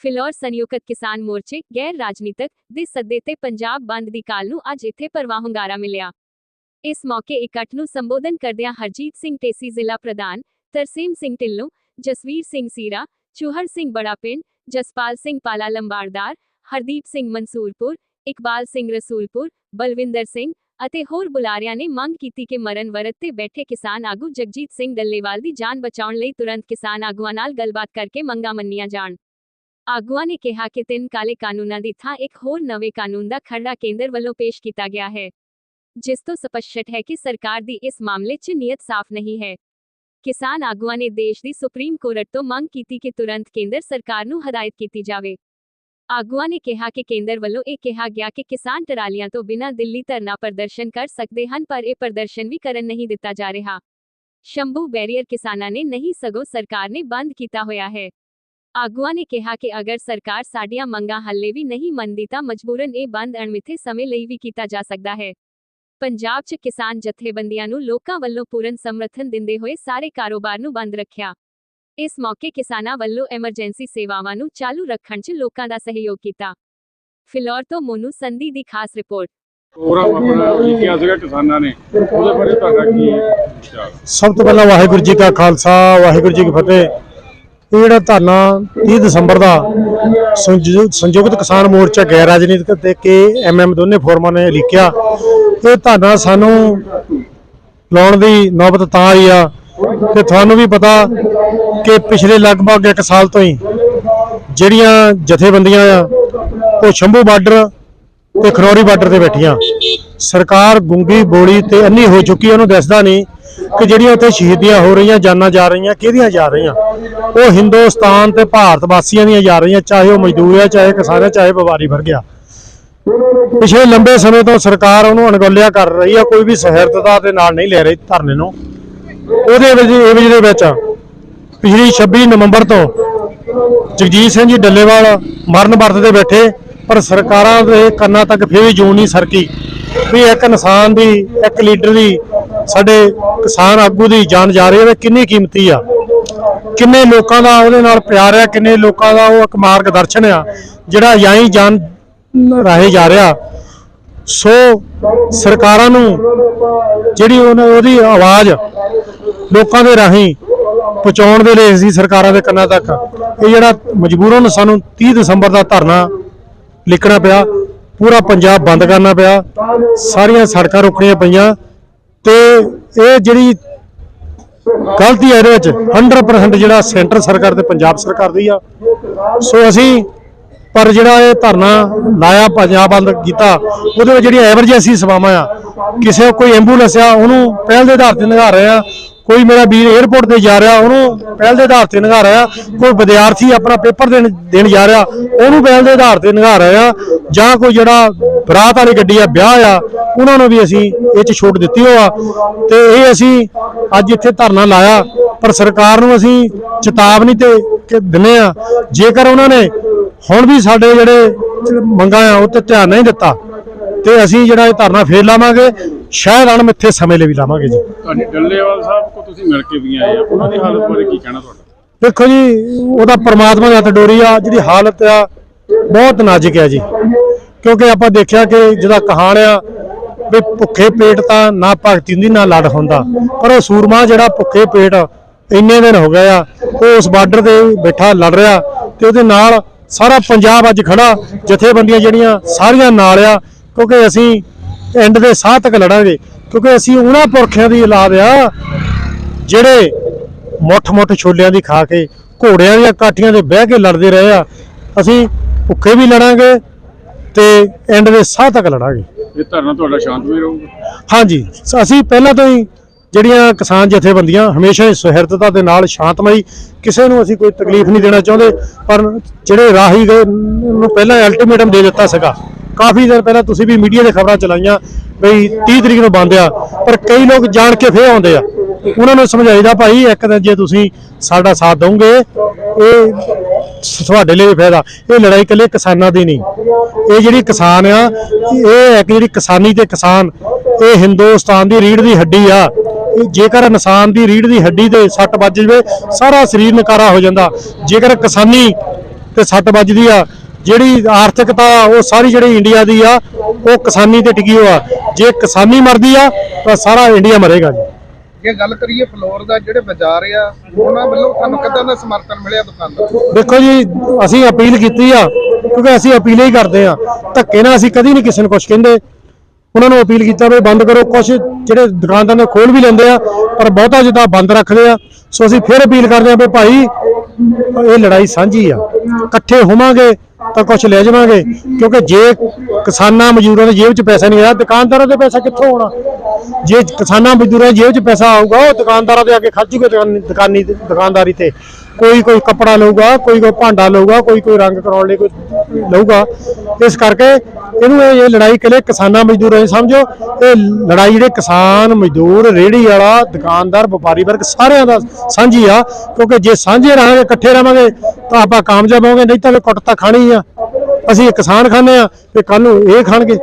ਫਿਲੌਰ ਸੰਯੁਕਤ ਕਿਸਾਨ ਮੋਰਚੇ, ਗੈਰ ਰਾਜਨੀਤਿਕ, ਦੇ ਸੱਦੇ ਤੇ ਪੰਜਾਬ ਬੰਦ ਦੀ ਕਾਲ ਨੂੰ ਅੱਜ ਇੱਥੇ ਭਰਵਾਂ ਹੁੰਗਾਰਾ ਮਿਲਿਆ। ਇਸ ਮੌਕੇ ਇਕੱਠ ਨੂੰ ਸੰਬੋਧਨ ਕਰਦਿਆਂ ਹਰਜੀਤ ਸਿੰਘ ਟੇਸੀ ਜ਼ਿਲ੍ਹਾ ਪ੍ਰਧਾਨ, ਤਰਸੇਮ ਸਿੰਘ ਢਿੱਲੋਂ, ਜਸਵੀਰ ਸਿੰਘ ਸੀਰਾ ਚੂਹਰ ਸਿੰਘ ਬੜਾਪਿੰਡ, ਜਸਪਾਲ ਸਿੰਘ ਪਾਲਾ ਲੰਬਾੜਦਾਰ, ਹਰਦੀਪ ਸਿੰਘ ਮਨਸੂਰਪੁਰ, ਇਕਬਾਲ ਸਿੰਘ ਰਸੂਲਪੁਰ, ਬਲਵਿੰਦਰ ਸਿੰਘ ਅਤੇ ਹੋਰ ਬੁਲਾਰਿਆਂ ਨੇ ਮੰਗ ਕੀਤੀ ਕਿ ਮਰਨ ਵਰਤ ਤੇ ਬੈਠੇ ਕਿਸਾਨ ਆਗੂ ਜਗਜੀਤ ਸਿੰਘ ਡੱਲੇਵਾਲ ਦੀ ਜਾਨ ਬਚਾਉਣ ਲਈ ਤੁਰੰਤ ਕਿਸਾਨ ਆਗੂਆਂ ਨਾਲ ਗੱਲਬਾਤ ਕਰਕੇ ਮੰਗਾਂ ਮੰਨੀਆਂ ਜਾਣ। ਆਗੂਆਂ ਨੇ ਕਿਹਾ ਕਿ ਤਿੰਨ ਕਾਲੇ ਕਾਨੂੰਨਾਂ ਦੀ ਥਾਂ ਇੱਕ ਹੋਰ ਨਵੇਂ ਕਾਨੂੰਨ ਦਾ ਖਰੜਾ ਕੇਂਦਰ ਵੱਲੋਂ ਪੇਸ਼ ਕੀਤਾ ਗਿਆ ਹੈ ਜਿਸ ਤੋਂ ਸਪਸ਼ਟ ਹੈ ਕਿ ਸਰਕਾਰ ਦੀ ਇਸ ਮਾਮਲੇ 'ਚ ਨੀਅਤ ਸਾਫ਼ ਨਹੀਂ ਹੈ ਕਿਸਾਨ ਆਗੂਆਂ ਨੇ ਦੇਸ਼ ਦੀ ਸੁਪਰੀਮ ਕੋਰਟ ਤੋਂ ਮੰਗ ਕੀਤੀ ਕਿ ਤੁਰੰਤ ਕੇਂਦਰ ਸਰਕਾਰ ਨੂੰ ਹਦਾਇਤ ਕੀਤੀ ਜਾਵੇ ਆਗੂਆਂ ਨੇ ਕਿਹਾ ਕਿ ਕੇਂਦਰ ਵੱਲੋਂ ਇਹ ਕਿਹਾ ਗਿਆ ਕਿ ਕਿਸਾਨ ਟਰਾਲੀਆਂ ਤੋਂ ਬਿਨਾਂ ਦਿੱਲੀ ਧਰਨਾ ਪ੍ਰਦਰਸ਼ਨ ਕਰ ਸਕਦੇ ਹਨ ਪਰ ਇਹ ਪ੍ਰਦਰਸ਼ਨ ਵੀ ਕਰਨ ਨਹੀਂ ਦਿੱਤਾ ਜਾ ਰਿਹਾ ਸ਼ੰਭੂ ਬੈਰੀਅਰ ਕਿਸਾਨਾਂ ਨੇ ਨਹੀਂ ਸਗੋਂ ਸਰਕਾਰ ਨੇ ਬੰਦ ਕੀਤਾ ਹੋਇਆ ਹੈ ਆਗੂਆਂ ਨੇ ਕਿਹਾ ਕਿ ਅਗਰ ਸਰਕਾਰ ਸਾਡੀਆਂ ਮੰਗਾਂ ਹੱਲੇ ਵੀ ਨਹੀਂ ਮੰਨਦੀ ਤਾਂ ਮਜਬੂਰਨ ਇਹ ਬੰਦ ਅਣਮਿੱਥੇ ਸਮੇਂ ਲਈ ਵੀ ਕੀਤਾ ਜਾ ਸਕਦਾ ਹੈ। ਪੰਜਾਬ 'ਚ ਕਿਸਾਨ ਜਥੇਬੰਦੀਆਂ ਨੂੰ ਲੋਕਾਂ ਵੱਲੋਂ ਪੂਰਨ ਸਮਰਥਨ ਦਿੰਦੇ ਹੋਏ ਸਾਰੇ ਕਾਰੋਬਾਰ ਨੂੰ ਬੰਦ ਰੱਖਿਆ। ਇਸ ਮੌਕੇ ਕਿਸਾਨਾਂ ਵੱਲੋਂ ਐਮਰਜੈਂਸੀ ਸੇਵਾਵਾਂ ਨੂੰ ਚਾਲੂ ਰੱਖਣ 'ਚ ਲੋਕਾਂ ਦਾ ਸਹਿਯੋਗ ਕੀਤਾ। ਫਿਲੌਰ ਤੋਂ ਮੋਨੂ ਸੰਧੀ ਦੀ ਖਾਸ ਰਿਪੋਰਟ। ਪ੍ਰੋਗਰਾਮ ਆਪਣਾ ਲਿਖਿਆ ਸੀਗਾ ਕਿਸਾਨਾਂ ਨੇ। ਉਹਦੇ ਬਾਰੇ ਤੁਹਾਡਾ ਕੀ ਵਿਚਾਰ? ਸਭ ਤੋਂ ਪਹਿਲਾਂ ਵਾਹਿਗੁਰੂ ਜੀ ਕਾ ਖਾਲਸਾ ਵਾਹਿਗੁਰੂ ਜੀ ਕੀ ਫਤਿਹ। ਇਹ ਜਿਹੜਾ ਧਰਨਾ 30 ਦਸੰਬਰ ਦਾ ਸੰਯੁ- ਸੰਯੁਕਤ ਕਿਸਾਨ ਮੋਰਚਾ ਗੈਰ ਰਾਜਨੀਤਿਕ ਤੇ ਕੇ ਐਮਐਮ ਦੋਨੇ ਫੋਰਮਾਂ ਨੇ ਲਿਖਿਆ ਇਹ ਧਰਨਾ ਸਾਨੂੰ ਲਾਉਣ ਦੀ ਨੌਬਤ ਤਾਂ ਆਈ ਆ ਕਿ ਤੁਹਾਨੂੰ ਵੀ ਪਤਾ ਕਿ ਪਿਛਲੇ ਲਗਭਗ 1 ਸਾਲ ਤੋਂ ਹੀ ਜਿਹੜੀਆਂ ਜਥੇਬੰਦੀਆਂ ਆ, ਉਹ ਸ਼ੰਭੂ ਬਾਰਡਰ ਤੇ ਖਨੌਰੀ ਬਾਰਡਰ ਤੇ ਬੈਠੀਆਂ। ਸਰਕਾਰ ਗੁੰਗੀ ਬੋਲੀ ਤੇ ਅੰਨੀ ਹੋ ਚੁੱਕੀ ਉਹਨੂੰ ਦੱਸਦਾ ਨਹੀਂ ਕਿ ਜਿਹੜੀਆਂ ਉੱਥੇ ਸ਼ਹੀਦੀਆਂ ਹੋ ਰਹੀਆਂ, ਜਾਨਾਂ ਜਾ ਰਹੀਆਂ, ਕਿਹਦੀਆਂ ਜਾ ਰਹੀਆਂ। ਉਹ ਹਿੰਦੁਸਤਾਨ ਤੇ ਭਾਰਤ ਵਾਸੀਆਂ ਦੀਆਂ ਜਾ ਰਹੀਆਂ, ਚਾਹੇ ਉਹ ਮਜ਼ਦੂਰ ਹੈ ਚਾਹੇ ਕਿਸਾਨ ਹੈ ਚਾਹੇ ਵਪਾਰੀ ਵਰਗ ਆ। ਪਿਛਲੇ ਲੰਬੇ ਸਮੇਂ ਤੋਂ ਸਰਕਾਰ ਉਹਨੂੰ ਅਣਗੌਲਿਆ ਕਰ ਰਹੀ ਆ, ਕੋਈ ਵੀ ਸਹਿਰਦਤਾ ਦੇ ਨਾਲ ਨਹੀਂ ਲੈ ਰਹੀ ਧਰਨੇ ਨੂੰ। ਉਹਦੇ ਵਿੱਚ, ਇਹ ਦੇ ਵਿੱਚ ਪਿਛਲੀ 26 ਨਵੰਬਰ ਤੋਂ ਜਗਜੀਤ ਸਿੰਘ ਜੀ ਡੱਲੇਵਾਲ ਮਰਨ ਵਰਤ ਤੇ ਬੈਠੇ, ਪਰ ਸਰਕਾਰਾਂ ਦੇ ਕੰਨਾਂ ਤੱਕ ਫਿਰ ਵੀ ਜੂਨ ਨਹੀਂ ਸਰਕੀ। ਵੀ ਇੱਕ ਇਨਸਾਨ ਦੀ, ਇੱਕ ਲੀਡਰ ਦੀ, ਸਾਡੇ ਕਿਸਾਨ ਆਗੂ ਦੀ ਜਾਨ ਜਾ ਰਹੀ ਹੈ ਕਿੰਨੀ ਕੀਮਤੀ ਆ। ਕਿੰਨੇ ਲੋਕਾਂ ਦਾ ਉਹਦੇ ਨਾਲ ਪਿਆਰ ਆ ਕਿੰਨੇ ਲੋਕਾਂ ਦਾ ਉਹ ਇੱਕ ਮਾਰਗ ਦਰਸ਼ਨ ਆ, ਜਿਹੜਾ ਯਾਈ ਜਾਨ ਰਾਹੇ ਜਾ ਰਿਹਾ। ਸੋ ਸਰਕਾਰਾਂ ਨੂੰ ਜਿਹੜੀ ਉਹਨਾਂ ਉਹਦੀ ਆਵਾਜ਼ ਲੋਕਾਂ ਦੇ ਰਾਹੀਂ ਪਹੁੰਚਾਉਣ ਦੇ ਲਈ ਸੀ ਸਰਕਾਰਾਂ ਦੇ ਕੰਨਾਂ ਤੱਕ, ਇਹ ਜਿਹੜਾ ਮਜਬੂਰਨ ਸਾਨੂੰ 30 ਦਸੰਬਰ ਦਾ ਧਰਨਾ ਲਿਖਣਾ ਪਿਆ, ਪੂਰਾ ਪੰਜਾਬ ਬੰਦ ਕਰਨਾ ਪਿਆ, ਸਾਰੀਆਂ ਸੜਕਾਂ ਰੋਕਣੀਆਂ ਪਈਆਂ ਤੇ ਇਹ ਜਿਹੜੀ ਗਲਤੀ ਹੈ ਇਹਦੇ ਵਿੱਚ। 100% ਜਿਹੜਾ ਸੈਂਟਰ ਸਰਕਾਰ ਤੇ ਪੰਜਾਬ ਸਰਕਾਰ ਦੀ ਆ। ਸੋ ਅਸੀਂ ਪਰ ਜਿਹੜਾ ਇਹ ਧਰਨਾ ਲਾਇਆ ਪੰਜਾਬ ਬੰਦ ਕੀਤਾ, ਉਹਦੇ ਵਿੱਚ ਜਿਹੜੀਆਂ ਐਮਰਜੈਂਸੀ ਸੇਵਾਵਾਂ ਆ, ਕਿਸੇ ਕੋਈ ਐਂਬੂਲੈਂਸ ਆ, ਉਹਨੂੰ ਪਹਿਲ ਦੇ ਆਧਾਰ ਤੇ ਨਿਗਾਰ ਰਹੇ ਆ। ਕੋਈ ਮੇਰਾ ਵੀਰ 에ਅਰਪੋਰਟ ਤੇ ਜਾ ਰਿਹਾ, ਉਹਨੂੰ ਪਹਿਲ ਦੇ ਆਧਾਰ ਤੇ ਨਿਘਾ ਰਿਹਾ, ਕੋਈ ਵਿਦਿਆਰਥੀ ਆਪਣਾ ਪੇਪਰ ਦੇਣ ਦੇਣ ਜਾ ਰਿਹਾ, ਉਹਨੂੰ ਪਹਿਲ ਦੇ ਆਧਾਰ ਤੇ ਨਿਘਾ ਰਿਹਾ ਜਾਂ ਕੋਈ ਜਿਹੜਾ ਬਰਾਤ ਵਾਲੀ ਗੱਡੀ ਆ, ਵਿਆਹ ਆ, ਉਹਨਾਂ ਨੂੰ ਵੀ ਅਸੀਂ ਇਹ ਚ ਛੋਟ ਦਿੱਤੀ ਹੋਆ ਤੇ ਇਹ ਅਸੀਂ ਅੱਜ ਇੱਥੇ ਧਰਨਾ ਲਾਇਆ, ਪਰ ਸਰਕਾਰ ਨੂੰ ਅਸੀਂ ਚੇਤਾਵਨੀ ਤੇ ਕਿ ਦਿੰਨੇ ਆ, ਜੇਕਰ ਉਹਨਾਂ ਨੇ ਹੁਣ ਵੀ ਸਾਡੇ ਜਿਹੜੇ ਮੰਗਾਂ ਆ, ਉਹ ਤੇ ਧਿਆਨ ਨਹੀਂ ਦਿੱਤਾ, ਤੇ ਅਸੀਂ ਜਿਹੜਾ ਇਹ ਧਰਨਾ ਫੇਰ ਲਾਵਾਂਗੇ ਸ਼ਾਇਦ ਅਣਮਿੱਥੇ ਸਮੇਂ ਲਈ ਵੀ ਲਾਵਾਂਗੇ ਜੀ। ਤੁਹਾਡੀ ਡੱਲੇਵਾਲ ਸਾਹਿਬ ਕੋ ਤੁਸੀਂ ਮਿਲ ਕੇ ਵੀ ਆਏ ਆ। ਉਹਨਾਂ ਦੀ ਹਾਲਤ ਬਾਰੇ ਕੀ ਕਹਿਣਾ ਤੁਹਾਡਾ? ਦੇਖੋ ਜੀ ਉਹਦਾ ਪ੍ਰਮਾਤਮਾ ਦੀ ਹੱਥ ਡੋਰੀ ਆ ਜਿਹੜੀ ਹਾਲਤ ਆ ਬਹੁਤ ਨਾਜ਼ੁਕ ਆ ਜੀ। ਕਿਉਂਕਿ ਆਪਾਂ ਦੇਖਿਆ ਕਿ ਜਿਹਦਾ ਕਹਾਣ ਆ ਵੀ ਭੁੱਖੇ ਪੇਟ ਤਾਂ ਨਾ ਭਗਤੀ ਹੁੰਦੀ ਨਾ ਲੜ ਹੁੰਦਾ। ਪਰ ਉਹ ਸੂਰਮਾ ਜਿਹੜਾ ਭੁੱਖੇ ਪੇਟ ਇੰਨੇ ਦਿਨ ਹੋ ਗਏ ਆ ਉਹ ਉਸ ਬਾਰਡਰ ਤੇ ਬੈਠਾ ਲੜ ਰਿਹਾ ਤੇ ਉਹਦੇ ਨਾਲ ਸਾਰਾ ਪੰਜਾਬ ਅੱਜ ਖੜਾ। ਜਥੇਬੰਦੀਆਂ ਜਿਹੜੀਆਂ ਸਾਰੀਆਂ ਨਾਲ ਆ। ਕਿਉਂਕਿ ਅਸੀਂ ਐਂਡ ਦੇ ਸਾਹ ਤੱਕ ਲੜਾਂਗੇ ਕਿਉਂਕਿ ਅਸੀਂ ਉਹਨਾਂ ਪੁਰਖਿਆਂ ਦੀ ਔਲਾਦ ਆ ਜਿਹੜੇ ਮੁੱਠ-ਮੁੱਠ ਛੋਲਿਆਂ ਦੀ ਖਾ ਕੇ ਘੋੜਿਆਂ ਦੀਆਂ ਕਾਠੀਆਂ ਤੇ ਬਹਿ ਕੇ ਲੜਦੇ ਰਹੇ ਆ ਅਸੀਂ ਭੁੱਖੇ ਵੀ ਲੜਾਂਗੇ ਤੇ ਐਂਡ ਦੇ ਸਾਹ ਤੱਕ ਲੜਾਂਗੇ। ਇਹ ਧਰਨਾ ਤੁਹਾਡਾ ਸ਼ਾਂਤਮਈ ਰਹੂਗਾ? ਹਾਂਜੀ ਅਸੀਂ ਪਹਿਲਾਂ ਤੋਂ ਹੀ ਜਿਹੜੀਆਂ ਕਿਸਾਨ ਜਥੇਬੰਦੀਆਂ ਹਮੇਸ਼ਾ ਹੀ ਸੁਹਿਰਦਤਾ ਦੇ ਨਾਲ ਸ਼ਾਂਤਮਈ ਕਿਸੇ ਨੂੰ ਅਸੀਂ ਕੋਈ ਤਕਲੀਫ ਨਹੀਂ ਦੇਣਾ ਚਾਹੁੰਦੇ ਪਰ ਜਿਹੜੇ ਰਾਹੀ ਗਏ ਨੂੰ ਪਹਿਲਾਂ ਅਲਟੀਮੇਟਮ ਦੇ ਦਿੱਤਾ ਸੀਗਾ ਕਾਫੀ ਦਿਨ ਪਹਿਲਾਂ ਤੁਸੀਂ ਵੀ ਮੀਡੀਆ ਦੇ ਖਬਰਾਂ ਚਲਾਈਆਂ ਬਈ 30 ਤਰੀਕ ਨੂੰ ਬੰਦ ਆ, ਪਰ ਕਈ ਲੋਕ ਜਾਣ ਕੇ ਫੇਰ ਆਉਂਦੇ ਆ। ਉਹਨਾਂ ਨੂੰ ਸਮਝਾਈਦਾ ਭਾਈ, ਇੱਕ ਦਿਨ ਜੇ ਤੁਸੀਂ ਸਾਡਾ ਸਾਥ ਦਵੋਗੇ ਇਹ ਤੁਹਾਡੇ ਲਈ ਵੀ ਫਾਇਦਾ। ਇਹ ਲੜਾਈ ਇਕੱਲੇ ਕਿਸਾਨਾਂ ਦੀ ਨਹੀਂ। ਇਹ ਜਿਹੜੀ ਕਿਸਾਨ ਆ, ਇਹ ਹੈ ਕਿ ਜਿਹੜੀ ਕਿਸਾਨੀ ਤੇ ਕਿਸਾਨ, ਇਹ ਹਿੰਦੁਸਤਾਨ ਦੀ ਰੀੜ ਦੀ ਹੱਡੀ ਆ। ਜੇਕਰ ਇਨਸਾਨ ਦੀ ਰੀੜ ਦੀ ਹੱਡੀ ਤੇ ਸੱਟ ਵੱਜ ਜਵੇ, ਸਾਰਾ ਸਰੀਰ ਨਕਾਰਾ ਹੋ ਜਾਂਦਾ। ਜੇਕਰ ਕਿਸਾਨੀ ਤੇ ਸੱਟ ਵੱਜਦੀ ਆ ਜਿਹੜੀ ਆਰਥਿਕਤਾ ਉਹ ਸਾਰੀ ਜਿਹੜੀ ਇੰਡੀਆ ਦੀ ਆ ਉਹ ਕਿਸਾਨੀ ਤੇ ਟਿਕੀ ਹੋਆ। ਜੇ ਕਿਸਾਨੀ ਮਰਦੀ ਆ ਤਾਂ ਸਾਰਾ ਇੰਡੀਆ ਮਰੇਗਾ ਜੀ। ਜੇ ਗੱਲ ਕਰੀਏ ਫਲੋਰ ਦਾ ਜਿਹੜੇ ਬਾਜ਼ਾਰ ਆ ਉਹਨਾਂ ਵੱਲੋਂ ਤੁਹਾਨੂੰ ਕਿੱਦਾਂ ਦਾ ਸਮਰਥਨ ਮਿਲਿਆ ਦੁਕਾਨਦਾਰ ਦੇਖੋ ਜੀ ਅਸੀਂ ਅਪੀਲ ਕੀਤੀ ਆ ਕਿਉਂਕਿ ਅਸੀਂ ਅਪੀਲ ਹੀ ਕਰਦੇ ਆ। ਧੱਕੇ ਨਾਲ ਅਸੀਂ ਕਦੀ ਨਹੀਂ ਕਿਸੇ ਨੂੰ ਕੁਝ ਕਹਿੰਦੇ। ਉਹਨਾਂ ਨੂੰ ਅਪੀਲ ਕੀਤਾ ਵੀ ਬੰਦ ਕਰੋ ਕੁਝ ਜਿਹੜੇ ਦੁਕਾਨਦਾਰ ਨੇ ਖੋਲ ਵੀ ਲੈਂਦੇ ਆ ਪਰ ਬਹੁਤਾ ਜਿੱਦਾਂ ਬੰਦ ਰੱਖਦੇ ਆ। ਸੋ ਅਸੀਂ ਫਿਰ ਅਪੀਲ ਕਰਦੇ ਆ ਵੀ ਭਾਈ ਇਹ ਲੜਾਈ ਸਾਂਝੀ ਆ। ਇਕੱਠੇ ਹੋਵਾਂਗੇ ਤਾਂ ਕੁਝ ਲੈ ਜਾਵਾਂਗੇ। ਕਿਉਂਕਿ ਜੇ ਕਿਸਾਨਾਂ ਮਜ਼ਦੂਰਾਂ ਦੇ ਜੇਬ 'ਚ ਪੈਸਾ ਨਹੀਂ ਆਇਆ, ਦੁਕਾਨਦਾਰਾਂ ਦੇ ਪੈਸਾ ਕਿੱਥੋਂ ਆਉਣਾ ਜੇ ਕਿਸਾਨਾਂ ਮਜ਼ਦੂਰਾਂ ਦੀ ਜੇਬ 'ਚ ਪੈਸਾ ਆਊਗਾ, ਉਹ ਦੁਕਾਨਦਾਰਾਂ ਦੇ ਅੱਗੇ ਖਰਚੂਗੇ ਦੁਕਾਨੀ ਦੁਕਾਨੀ ਦੁਕਾਨਦਾਰੀ ਤੇ। ਕੋਈ ਕੋਈ ਕੱਪੜਾ ਲਊਗਾ, ਕੋਈ ਕੋਈ ਭਾਂਡਾ ਲਊਗਾ, ਕੋਈ ਕੋਈ ਰੰਗ ਕਰਾਉਣ ਲਈ ਕੋਈ ਲਊਗਾ। ਇਸ ਕਰਕੇ ਇਹਨੂੰ ਇਹ ਲੜਾਈ ਇਕੱਲੇ ਕਿਸਾਨਾਂ ਮਜ਼ਦੂਰਾਂ ਦੀ ਸਮਝੋ? ਇਹ ਲੜਾਈ ਜਿਹੜੇ ਕਿਸਾਨ ਮਜ਼ਦੂਰ, ਰੇਹੜੀ ਵਾਲਾ, ਦੁਕਾਨਦਾਰ, ਵਪਾਰੀ ਵਰਗ ਸਾਰਿਆਂ ਦਾ ਸਾਂਝੀ ਆ, ਕਿਉਂਕਿ ਜੇ ਸਾਂਝੇ ਰਹਾਂਗੇ, ਇਕੱਠੇ ਰਹਾਂਗੇ, ਤਾਂ ਆਪਾਂ ਕਾਮਯਾਬ ਹੋਵਾਂਗੇ, ਨਹੀਂ ਤਾਂ ਕੁੱਟ ਤਾਂ ਖਾਣੀ ਆ। ਅਸੀਂ ਕਿਸਾਨ ਖਾਂਦੇ ਆ ਤੇ ਕੱਲ ਨੂੰ ਇਹ ਖਾਣਗੇ।